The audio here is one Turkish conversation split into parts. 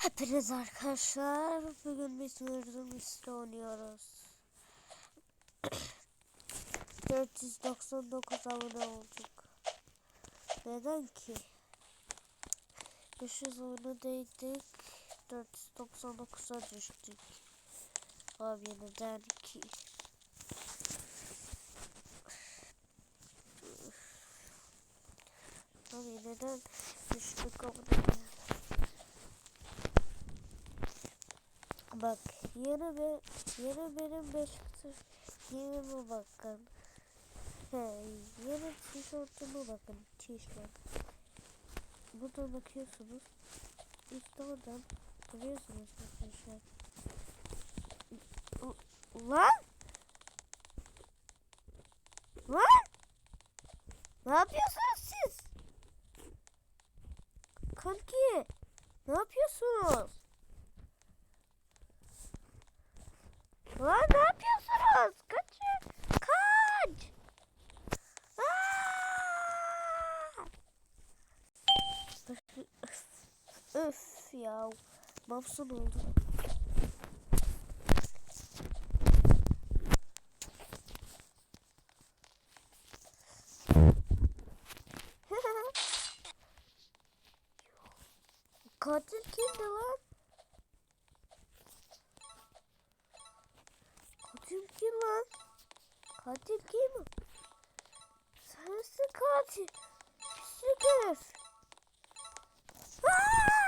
Hepiniz arkadaşlar bugün biz üstü oynuyoruz. 499 abone olduk. Neden ki? 500 abone değildik. 499'a düştük. Abi neden ki? Abi neden düştük abone? Bak yeni be yeni benim Beşiktaş yeni bakın. He, yeni tişörtüme bakın tişört. Buradan bakıyorsunuz. İşte oradan görüyorsunuz arkadaşlar. Lan! Lan! Ne yapıyorsunuz siz? Kanki! Ne yapıyorsunuz? Lan ne yapıyorsunuz? Kaçın! Kaç! Aa! Öf ya. Mahzun oldum. Katil kimdi lan? Katil kim lan? Katil kim? Sensin katil. Pislik herif. Aa!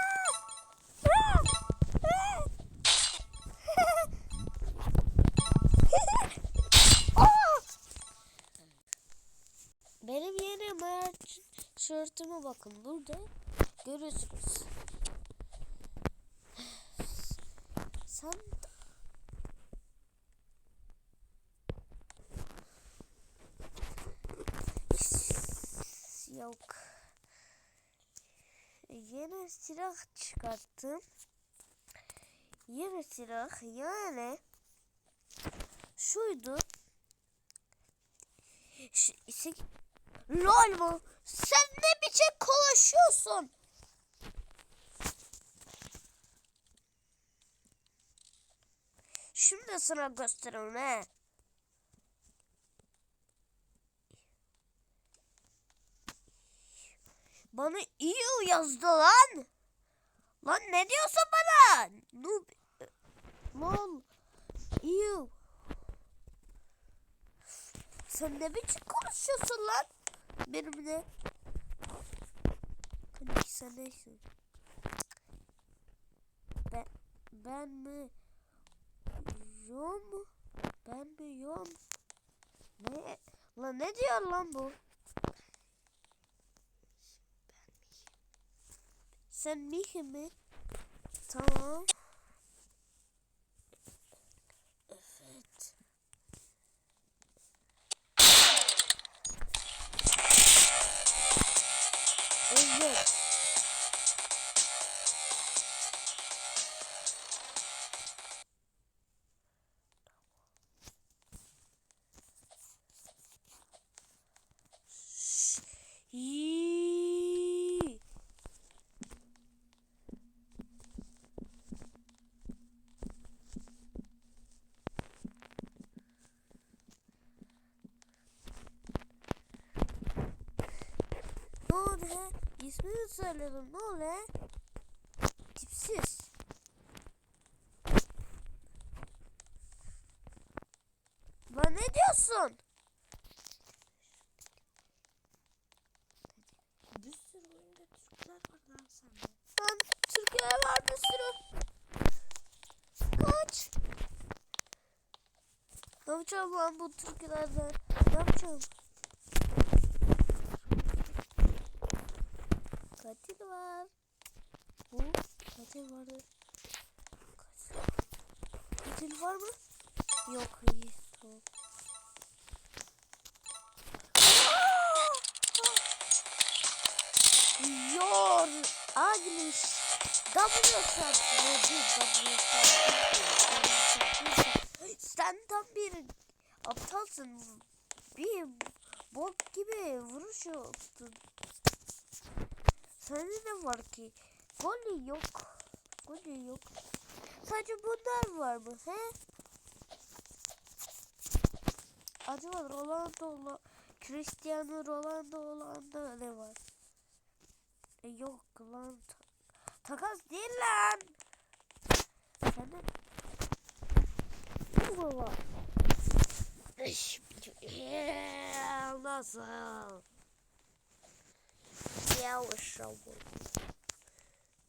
Benim yeni mayaç tişörtüme bakın burada görüyorsunuz. Sen Yok. Yeni silah çıkarttım. Yeni silah yani şuydu. Ş LOL mu? Sen ne biçim konuşuyorsun? Şimdi sana gösteririm he. Bana iyi yazdı lan. Lan ne diyorsun bana? Noob. Lol. İyi. Sen ne biçim konuşuyorsun lan? Benimle. Kanki sen neysin? Ben, ben mi? Yom. Ben mi yom? Ne? Lan ne diyor lan bu? Sen Mihi mi? Tamam. Söyledim. Ne he? Tipsiz. Lan ne diyorsun? Bir sürü oyunda Türkler var lan sende. Lan Türkiye'ye var bir sürü. Kaç. Ne yapacağım lan bu Türkiye'lerden? Ne yapacağım? Katil var. Bu katil vardı. Katil. Katil var mı? Yok iyi. Tamam. Yor. Agnes. W W Sen tam bir aptalsın. Bir bok gibi vuruş yaptın. Sende ne var ki? Gol yok. Ne yok? Sadece bunlar var mı? He? Acaba Ronaldo'la Cristiano Ronaldo olan da ne var? E, yok lan. Ta- takas değil lan. Sende bu var? Nasıl? Yavaş ol.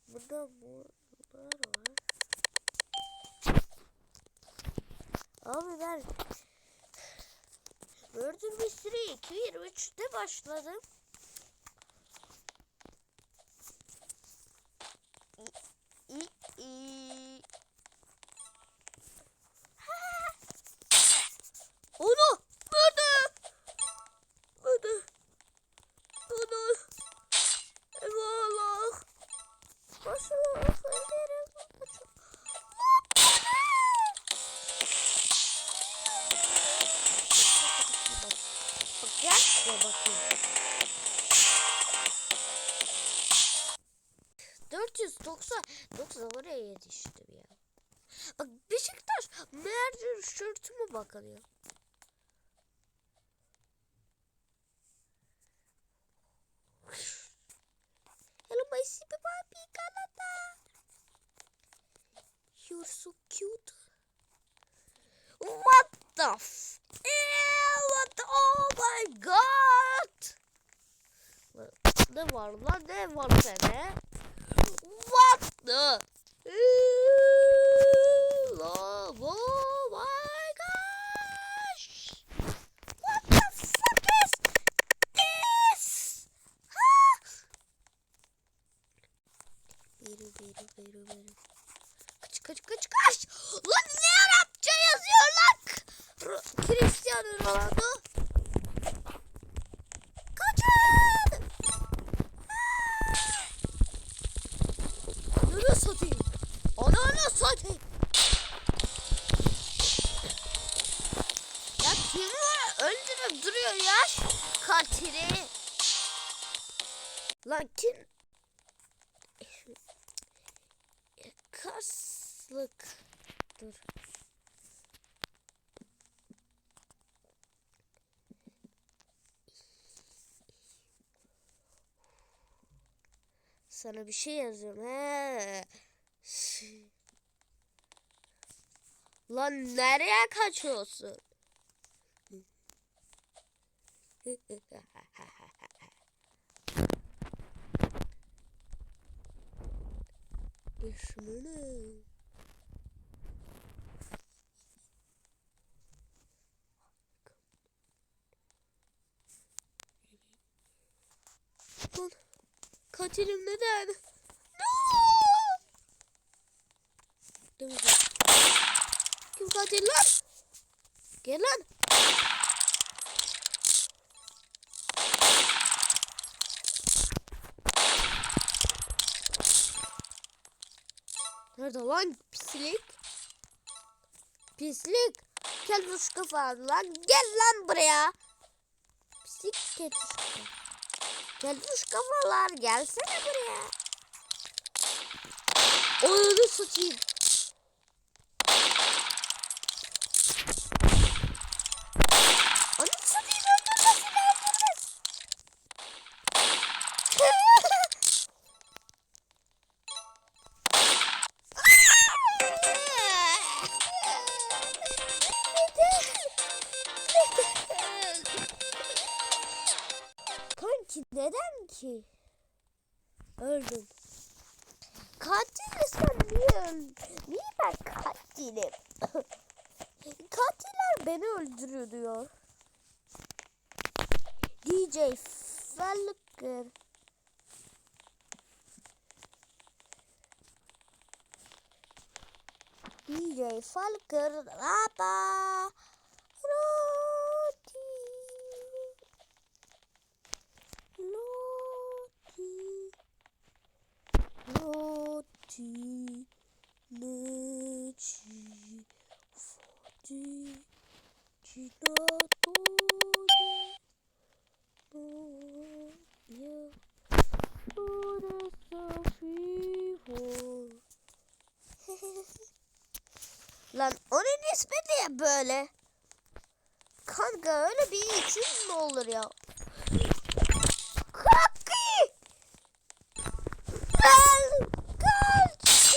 Burada bunlar var. Abi ben Murder Mystery 223'te başladım. 490 oraya yetiştim ya. Bak Beşiktaş mercer şortuma bakılıyor. Hello my super puppy Canada. You're so cute. What the f? Ew, what the, oh my god. Ne var lan ne var sene? What the? Ew, love, oh my gosh. What the fuck is this? Ha? Beru beru beru beru. Kaç kaç kaç kaç. Lan ne Arapça yazıyor lan? R- Cristiano Ronaldo. Kaçın. Ananı satayım. Ananı satayım. Ya kimi var? öldürüp duruyor ya. Katili. Lan kim? Kaslık. Dur. Sana bir şey yazıyorum. He. Lan nereye kaçıyorsun? İsmini. Lan katilim neden? Kim katil lan? Gel lan. Nerede lan pislik? Pislik. Keltuşka falan lan. Gel lan buraya. Pislik keltuşka. Keltuşka falan gelsene buraya. Onu satayım. Neden ki? Öldüm. Katil sen niye öldün? Niye ben katilim? Katiller beni öldürüyor diyor. DJ Falcon. DJ Falcon. Rapa. Lan onun ismi niye böyle? Kanka öyle bir isim mi olur ya? Kaki! Lan kaç!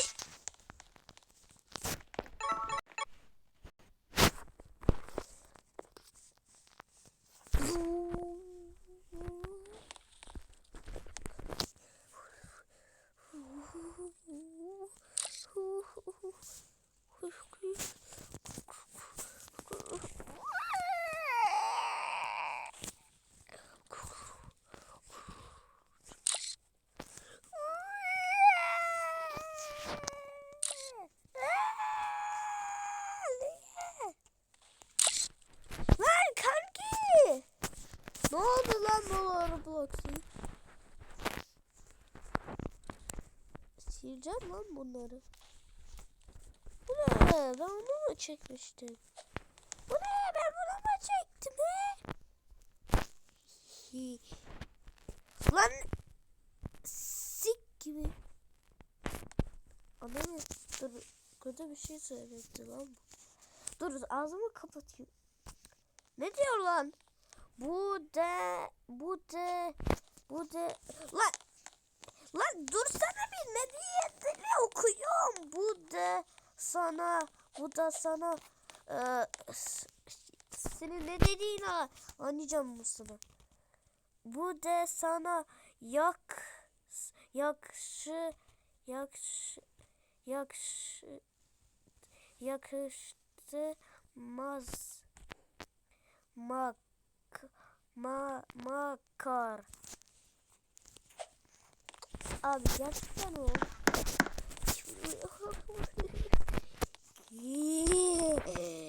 Lan kanki! Ne oldu lan bu Roblox'u? Sileceğim lan bunları. Bu ne? Ben onu mu çekmiştim? Bu ne? Ben bunu mu çektim he? Lan sik gibi. Adamı dur kötü bir şey söyledi lan bu. Dur ağzımı kapatayım. Ne diyor lan? Bu de bu de bu de lan lan dursana bir ne diye dili okuyorum. Bu de sana bu da sana e, senin ne dediğini anlayacağım mısın? Bu de sana yak yakşı yakşı yakşı yakıştırmaz. Mak ma makar. Abi gerçekten o What the hell? What the Görüşürüz arkadaşlar. Sizi seviyorum.